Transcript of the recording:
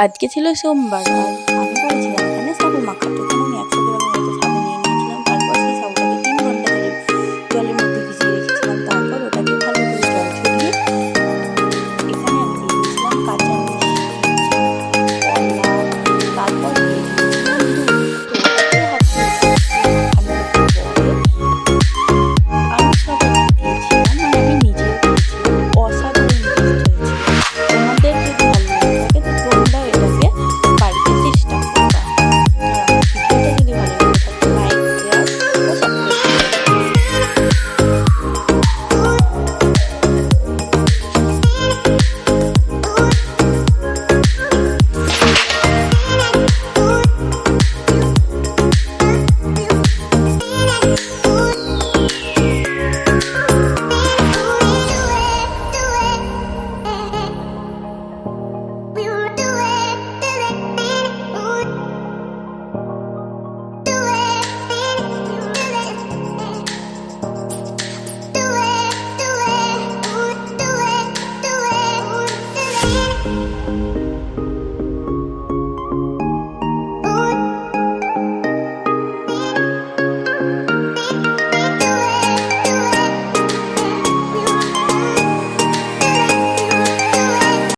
আজকে ছিল সোমবার আমি বলছিলাম এখানে সবই মাখা তো তুমি একশো গ্রামের মতো うん。